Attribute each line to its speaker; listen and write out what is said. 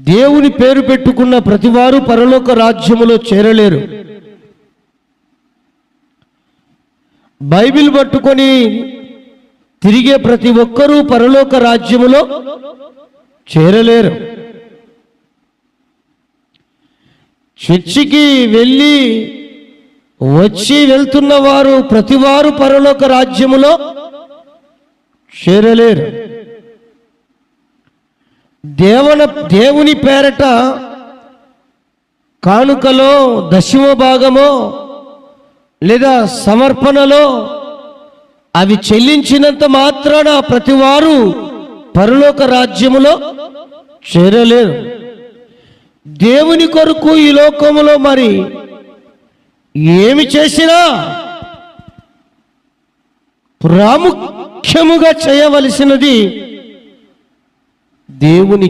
Speaker 1: దేవుని పేరు పెట్టుకున్న ప్రతివారు పరలోక రాజ్యములో చేరలేరు. బైబిల్ పట్టుకొని తిరిగే ప్రతి ఒక్కరూ పరలోక రాజ్యములో చేరలేరు. చర్చికి వెళ్ళి వచ్చి వెళ్తున్న వారు ప్రతివారు పరలోక రాజ్యములో చేరలేరు. దేవన దేవుని పేరట కానుకలో దశమ భాగమో లేదా సమర్పణలో అవి చెల్లించినంత మాత్రాన ప్రతివారు పరలోక రాజ్యములో చేరలేరు. దేవుని కొరకు ఈ లోకములో మరి ఏమి చేసినా ప్రాముఖ్యముగా చేయవలసినది దేవుని